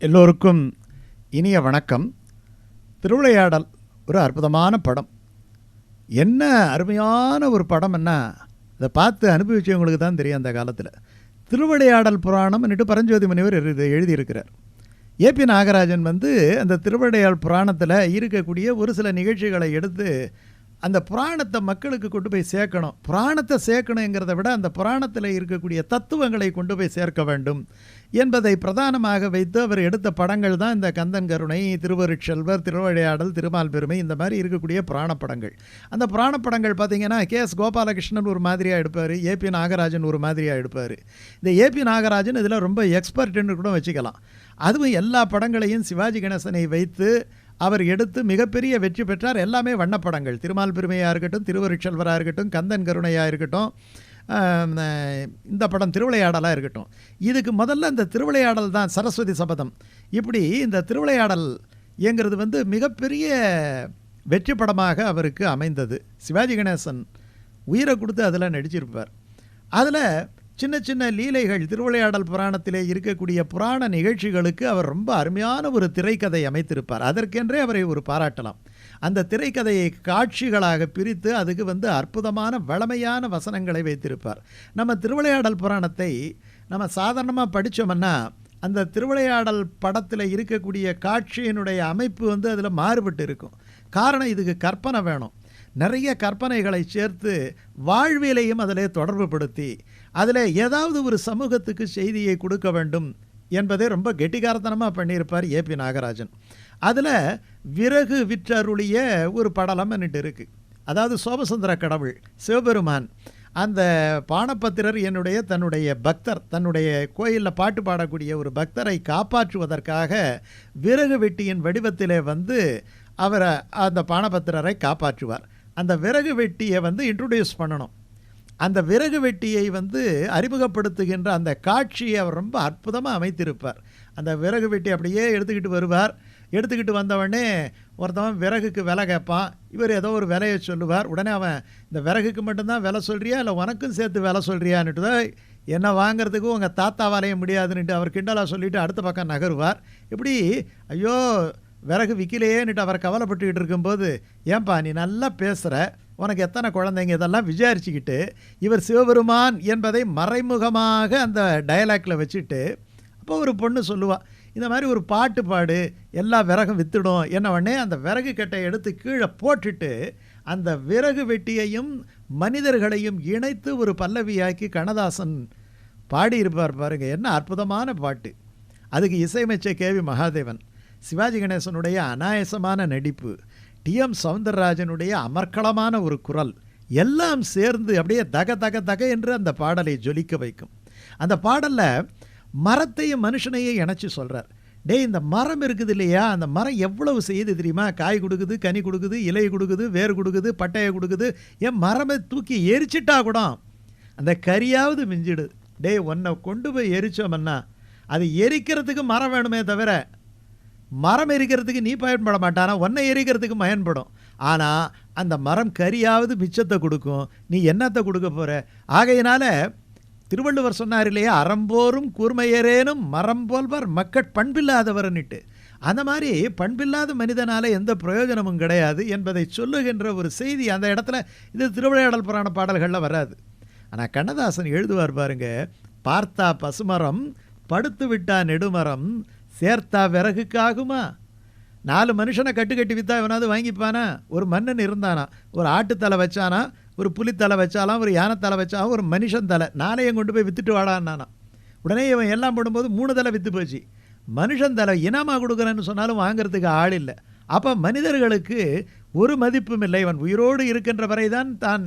எல்லோருக்கும் இனிய வணக்கம். திருவிளையாடல் ஒரு அற்புதமான படம். என்ன அருமையான ஒரு படம்னா இதை பார்த்து அனுபவிச்சவங்களுக்கு தான் தெரியும் அந்த காலத்தில். திருவிளையாடல் புராணம்னுட்டு பரஞ்சோதி முனிவர் எழுதி எழுதியிருக்கிறார். ஏபி நாகராஜன் வந்து அந்த திருவிளையாடல் புராணத்தில் இருக்கக்கூடிய ஒரு சில நிகழ்ச்சிகளை எடுத்து அந்த புராணத்தை மக்களுக்கு கொண்டு போய் சேர்க்கணும். புராணத்தை சேர்க்கணுங்கிறத விட அந்த புராணத்தில் இருக்கக்கூடிய தத்துவங்களை கொண்டு போய் சேர்க்க வேண்டும். என்பதை பிரதானமாக வைத்து அவர் எடுத்த படங்கள் தான் இந்த கந்தன் கருணை திருவருட்செல்வர் திருவழையாடல் திருமால் பெருமை இந்த மாதிரி இருக்கக்கூடிய புராண படங்கள் அந்த புராண படங்கள் பார்த்தீங்கன்னா கே. எஸ். கோபாலகிருஷ்ணன் ஒரு மாதிரியாக எடுப்பார் ஏபி நாகராஜன் ஒரு மாதிரியாக எடுப்பார். இந்த ஏபி நாகராஜன் இதில் ரொம்ப எக்ஸ்பர்ட்னு கூட வச்சுக்கலாம். அதுவும் எல்லா படங்களையும் சிவாஜி கணேசனை வைத்து அவர் எடுத்து மிகப்பெரிய வெற்றி பெற்றார். எல்லாமே வண்ணப்படங்கள். திருமால் பெருமையாக இருக்கட்டும் திருவருட்செல்வராக இருக்கட்டும் கந்தன் கருணையாக இருக்கட்டும். இந்த படம் திருவிளையாடலாக இருக்கட்டும். இதுக்கு முதல்ல இந்த திருவிளையாடல் தான் சரஸ்வதி சபதம். இப்படி இந்த திருவிளையாடல் இயங்கிறது வந்து மிகப்பெரிய வெற்றி படமாக அவருக்கு அமைந்தது. சிவாஜி கணேசன் உயிரை கொடுத்து அதில் நடிச்சிருப்பார். அதில் சின்ன சின்ன லீலைகள் திருவிளையாடல் புராணத்திலே இருக்கக்கூடிய புராண நிகழ்ச்சிகளுக்கு அவர் ரொம்ப அருமையான ஒரு திரைக்கதை அமைத்திருப்பார். அதற்கென்றே அவரை ஒரு பாராட்டலாம். அந்த திரைக்கதையை காட்சிகளாக பிரித்து அதுக்கு வந்து அற்புதமான வளமையான வசனங்களை வைத்திருப்பார். நம்ம திருவிளையாடல் புராணத்தை நம்ம சாதாரணமாக படித்தோம்னா அந்த திருவிளையாடல் படத்தில் இருக்கக்கூடிய காட்சியினுடைய அமைப்பு வந்து அதில் மாறுபட்டு இருக்கும். காரணம் இதுக்கு கற்பனை வேணும். நிறைய கற்பனைகளை சேர்த்து வாழ்விலையும் அதிலே தொடர்புபடுத்தி அதில் ஏதாவது ஒரு சமூகத்துக்கு செய்தியை கொடுக்க வேண்டும் என்பதை ரொம்ப கெட்டிகாரத்தனமாக பண்ணியிருப்பார் ஏ பி நாகராஜன். அதில் விறகு விற்றருளிய ஒரு படலம் நின்று இருக்குது அதாவது சோபசுந்தர கடவுள் சிவபெருமான் அந்த பானபத்திரர் என்னுடைய தன்னுடைய பக்தர் தன்னுடைய கோயிலில் பாட்டு பாடக்கூடிய ஒரு பக்தரை காப்பாற்றுவதற்காக விறகு வெட்டியின் வடிவத்திலே வந்து அவரை அந்த பானபத்திரரை காப்பாற்றுவார். அந்த விறகு வெட்டியை வந்து இன்ட்ரடியூஸ் பண்ணணும். அந்த விறகு வெட்டியை வந்து அறிமுகப்படுத்துகின்ற அந்த காட்சியை அவர் ரொம்ப அற்புதமாக அமைத்திருப்பார். அந்த விறகு வெட்டி அப்படியே எடுத்துக்கிட்டு வருவார். எடுத்துக்கிட்டு வந்தவொடனே ஒருத்தவன் விறகுக்கு விலை கேட்பான். இவர் ஏதோ ஒரு விலையை சொல்லுவார். உடனே அவன் இந்த விறகுக்கு மட்டும்தான் விலை சொல்கிறியா இல்லை உனக்கும் சேர்த்து விலை சொல்கிறியான்னுட்டு தான் என்ன வாங்குறதுக்கு உங்கள் தாத்தா வரைய முடியாதுன்னுட்டு அவர் கிண்டலாக சொல்லிவிட்டு அடுத்த பக்கம் நகருவார். இப்படி ஐயோ விறகு விற்கலையேன்னுட்டு அவர் கவலைப்பட்டுக்கிட்டு இருக்கும்போது ஏன்பா நீ நல்லா பேசுகிற உனக்கு எத்தனை குழந்தைங்க? இதெல்லாம் விசாரிச்சுக்கிட்டு இவர் சிவபெருமான் என்பதை மறைமுகமாக அந்த டயலாக்டில் வச்சுட்டு அப்போ ஒரு பொண்ணு சொல்லுவாள் இந்த மாதிரி ஒரு பாட்டு பாடு எல்லா விறகும் வித்துடும் என்ன உடனே அந்த விறகு கட்டை எடுத்து கீழே போட்டுட்டு அந்த விறகு வெட்டியையும் மனிதர்களையும் இணைத்து ஒரு பல்லவியாக்கி கண்ணதாசன் பாடியிருப்பார் பாருங்க. என்ன அற்புதமான பாட்டு. அதுக்கு இசையமைச்ச கேவி மகாதேவன். சிவாஜி கணேசனுடைய அனாயசமான நடிப்பு டிஎம் சவுந்தரராஜனுடைய அமர்க்களமான ஒரு குரல் எல்லாம் சேர்ந்து அப்படியே தக தக தக என்று அந்த பாடலை ஜொலிக்க வைக்கும். அந்த பாடலில் மரத்தையும் மனுஷனையும் இணைச்சி சொல்கிறார் டேய் இந்த மரம் இருக்குது இல்லையா? அந்த மரம் எவ்வளவு செய்யுது தெரியுமா? காய் கொடுக்குது கனி கொடுக்குது இலை கொடுக்குது வேர் கொடுக்குது பட்டையை கொடுக்குது. என் மரமை தூக்கி எரிச்சிட்டா கூட அந்த கரியாவது மிஞ்சிடு. டேய் உன்னை கொண்டு போய் எரிச்சோம்னா அது எரிக்கிறதுக்கு மரம் வேணுமே தவிர மரம் எரிக்கிறதுக்கு நீ பயன்பட மாட்டானா? உன்னை எரிக்கிறதுக்கு பயன்படும். ஆனால் அந்த மரம் கரியாவது மிச்சத்தை கொடுக்கும். நீ என்னத்தை கொடுக்க போகிற ஆகையினால திருவள்ளுவர் சொன்னார் இல்லையா? அறம்போரும் கூர்மையரேனும் மரம் போல்வர் மக்கட் பண்பில்லாதவர்னுட்டு. அந்த மாதிரி பண்பில்லாத மனிதனால் எந்த பிரயோஜனமும் கிடையாது என்பதை சொல்லுகின்ற ஒரு செய்தி அந்த இடத்துல இது திருவிளையாடல் புராண பாடல்களில் வராது. ஆனால் கண்ணதாசன் எழுதுவார் பாருங்க பார்த்தா பசுமரம் படுத்து விட்டா நெடுமரம் சேர்த்தா விறகுக்காகுமா நாலு மனுஷனை கட்டு கட்டி விற்றா எவனாவது வாங்கிப்பானா? ஒரு மன்னன் இருந்தானா? ஒரு ஆட்டுத்தலை வச்சானா? ஒரு புலித்தலை வச்சாலாம் ஒரு யானைத்தலை வச்சாலும் ஒரு மனுஷன் தலை. நாளையும் கொண்டு போய் விற்றுட்டு வாடான்னானா. உடனே இவன் எல்லாம் போடும்போது மூணு தலை விற்று போச்சு. மனுஷன் தலை இனமாக கொடுக்குறேன்னு சொன்னாலும் வாங்குறதுக்கு ஆள் இல்லை. அப்போ மனிதர்களுக்கு ஒரு மதிப்பும் இல்லை. இவன் உயிரோடு இருக்கின்ற வரை தான் தான்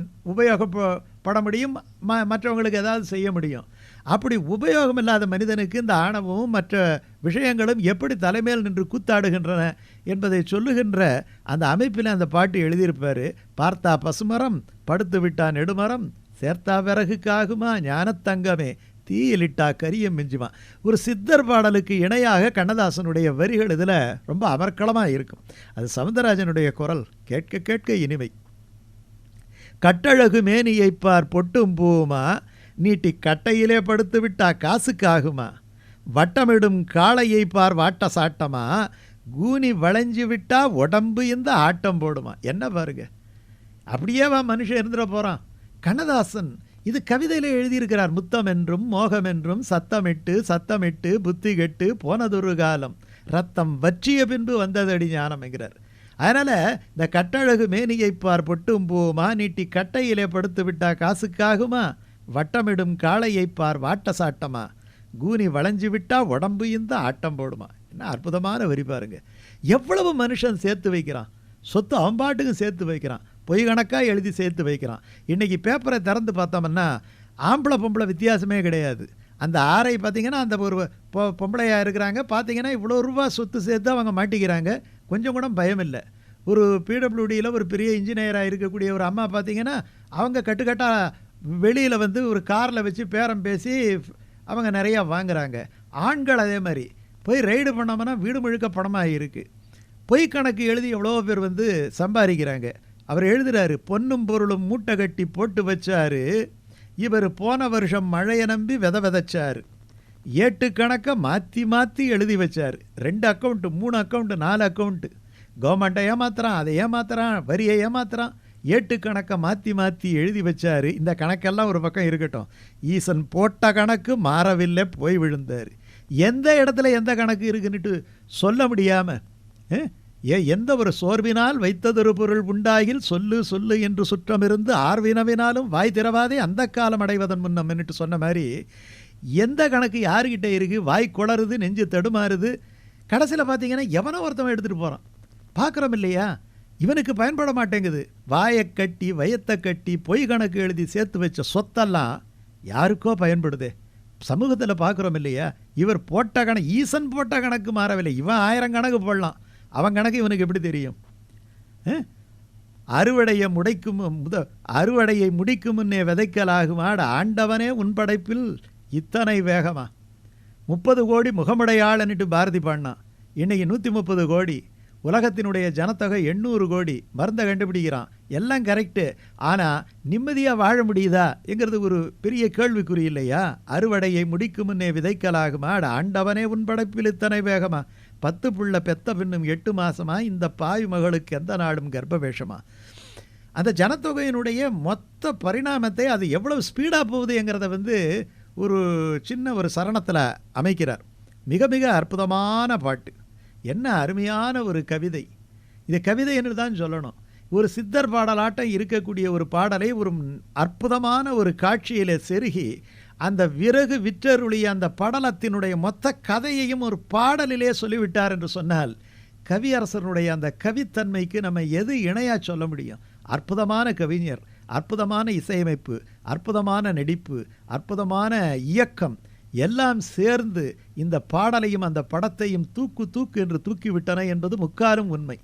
பட முடியும் ம மற்றவங்களுக்கு ஏதாவது செய்ய முடியும். அப்படி உபயோகம் இல்லாத மனிதனுக்கு இந்த ஆணவமும் மற்ற விஷயங்களும் எப்படி தலைமையில் நின்று கூத்தாடுகின்றன என்பதை சொல்லுகின்ற அந்த அமைப்பில் அந்த பாட்டு எழுதியிருப்பார். பார்த்தா பசுமரம் படுத்து விட்டா நெடுமரம் சேர்த்தா விறகுக்காகுமா ஞானத்தங்கமே தீயிலிட்டா கரியம் மிஞ்சுமா. ஒரு சித்தர் பாடலுக்கு இணையாக கண்ணதாசனுடைய வரிகள் இதில் ரொம்ப அமர்க்களமாக இருக்கும். அது சவுந்தரராஜனுடைய குரல் கேட்க கேட்க இனிமை. கட்டழகு மேனியைப்பார் பொட்டும் பூவுமா? நீட்டி கட்டையிலே படுத்து விட்டா காசுக்காகுமா? வட்டமிடும் காளையை பார் வாட்ட சாட்டமா கூனி வளைஞ்சு விட்டா உடம்பு இந்த ஆட்டம் போடுமா? என்ன பாருங்க. அப்படியேவா மனுஷன் இருந்துட போகிறான் கண்ணதாசன் இது கவிதையில் எழுதியிருக்கிறார். முத்தம் என்றும் மோகம் என்றும் சத்தமிட்டு சத்தமிட்டு புத்தி கெட்டு போனதொரு காலம். ரத்தம் வற்றிய பின்பு வந்ததடி ஞானம் என்கிறார் அதனால் இந்த கட்டழகு மேனியைப்பார் பொட்டும் பூமா நீட்டி கட்டையிலே படுத்து விட்டா காசுக்காகுமா? வட்டமிடும் காளையைப்பார் வாட்ட சாட்டமா கூனி வளைஞ்சு விட்டா உடம்பு இந்த ஆட்டம் போடுமா? என்ன அற்புதமான வரி பாருங்க. எவ்வளவு மனுஷன் சேர்த்து வைக்கிறான்? சொத்து அவன் பாட்டுக்கும் சேர்த்து வைக்கிறான். பொய் கணக்காக எழுதி சேர்த்து வைக்கிறான். இன்றைக்கி பேப்பரை திறந்து பார்த்தோம்னா ஆம்பளை பொம்பளை வித்தியாசமே கிடையாது. அந்த ஆரை பார்த்தீங்கன்னா அந்த ஒரு பொ பொம்பளையாக இருக்கிறாங்க. பார்த்தீங்கன்னா இவ்வளோ ரூபா சொத்து சேர்த்து அவங்க மாட்டிக்கிறாங்க. கொஞ்சம் கூட பயம் இல்லை ஒரு பிடபிள்யூடியில் ஒரு பெரிய இன்ஜினியராக இருக்கக்கூடிய ஒரு அம்மா பார்த்தீங்கன்னா அவங்க கட்டுக்கட்டாக வெளியில் வந்து ஒரு காரில் வச்சு பேரம் பேசி அவங்க நிறையா வாங்குகிறாங்க ஆண்கள் அதே மாதிரி. போய் ரைடு பண்ணோம்னா வீடு முழுக்க பணமாக இருக்குது பொய் கணக்கு எழுதி எவ்வளோ பேர் வந்து சம்பாதிக்கிறாங்க. அவர் எழுதுகிறாரு பொன்னும் பொருளும் மூட்டை கட்டி போட்டு வச்சாரு. இவர் போன வருஷம் மழையை நம்பி வித விதைச்சார். ஏட்டு கணக்கை மாற்றி மாற்றி எழுதி வச்சார். ரெண்டு அக்கௌண்ட்டு மூணு அக்கௌண்ட்டு நாலு அக்கௌண்ட்டு கவர்மெண்ட்டை ஏமாத்துறான் அதை ஏமாத்துறான் வரியை ஏமாத்துறான். ஏட்டு கணக்கை மாற்றி மாற்றி எழுதி வச்சார். இந்த கணக்கெல்லாம் ஒரு பக்கம் இருக்கட்டும். ஈசன் போட்ட கணக்கு மாறவில்லை போய் விழுந்தார். எந்த இடத்துல எந்த கணக்கு இருக்குன்னுட்டு சொல்ல முடியாமல் ஏ எந்த ஒரு சோர்வினால் வைத்ததொரு பொருள் உண்டாகில் சொல்லு சொல்லு என்று சுற்றமிருந்து ஆர்வினவினாலும் வாய் திறவாதே அந்த காலம் அடைவதன் முன்னம்னுட்டு சொன்ன மாதிரி எந்த கணக்கு யாருக்கிட்ட இருக்குது வாய் குளருது நெஞ்சு தடுமாறுது. கடைசியில் பார்த்தீங்கன்னா எவனோ ஒருத்தவன் எடுத்துகிட்டு போகிறான் பார்க்குறோம் இல்லையா இவனுக்கு பயன்பட மாட்டேங்குது. வாயை கட்டி வயத்தை கட்டி பொய் கணக்கு எழுதி சேர்த்து வச்ச சொத்தெல்லாம் யாருக்கோ பயன்படுதே. சமூகத்தில் பார்க்குறோம் இல்லையா இவர் போட்ட கணக்கு ஈசன் போட்ட கணக்கு மாறவில்லை. இவன் ஆயிரம் கணக்கு போடலாம். அவன் கணக்கு இவனுக்கு எப்படி தெரியும்? அறுவடையை முடைக்கும் முத அறுவடையை முடிக்கும் முன்னே விதைக்கலாகும் ஆண்டவனே உன் படைப்பில் இத்தனை வேகமா? முப்பது கோடி முகமுடையாளன்னுட்டு பாரதி பாடினான். இன்றைக்கி நூற்றி முப்பது கோடி. உலகத்தினுடைய ஜனத்தொகை எண்ணூறு கோடி. மருந்தை கண்டுபிடிக்கிறான். எல்லாம் கரெக்டு ஆனால் நிம்மதியாக வாழ முடியுதா? என்கிறது ஒரு பெரிய கேள்விக்குறி இல்லையா? அறுவடையை முடிக்கும் முன்னே விதைக்கலாகுமா? அட ஆண்டவனே உன் படைப்பில் இத்தனை வேகமா? பத்து புள்ள பெத்த பின்னும் எட்டு மாதமா இந்த பாய் மகளுக்கு எந்த நாடும் கர்ப்பவேஷமா? அந்த ஜனத்தொகையினுடைய மொத்த பரிணாமத்தை அது எவ்வளவு ஸ்பீடாக போகுதுங்கிறத வந்து ஒரு சின்ன ஒரு சரணத்தில் அமைக்கிறார். மிக மிக அற்புதமான பாட்டு. என்ன அருமையான ஒரு கவிதை. இது கவிதை என்று தான் சொல்லணும். ஒரு சித்தர் பாடலாட்டம் இருக்கக்கூடிய ஒரு பாடலை ஒரு அற்புதமான ஒரு காட்சியில் செருகி அந்த விறகு விற்றருளிய அந்த படலத்தினுடைய மொத்த கதையையும் ஒரு பாடலிலே சொல்லிவிட்டார் என்று சொன்னால் கவியரசனுடைய அந்த கவித்தன்மைக்கு நம்ம எது இணையாக சொல்ல முடியும்? அற்புதமான கவிஞர் அற்புதமான இசையமைப்பு அற்புதமான நடிப்பு அற்புதமான இயக்கம் எல்லாம் சேர்ந்து இந்த பாடலையும் அந்த படத்தையும் தூக்கு தூக்கு என்று தூக்கிவிட்டன என்பது முக்காலும் உண்மை.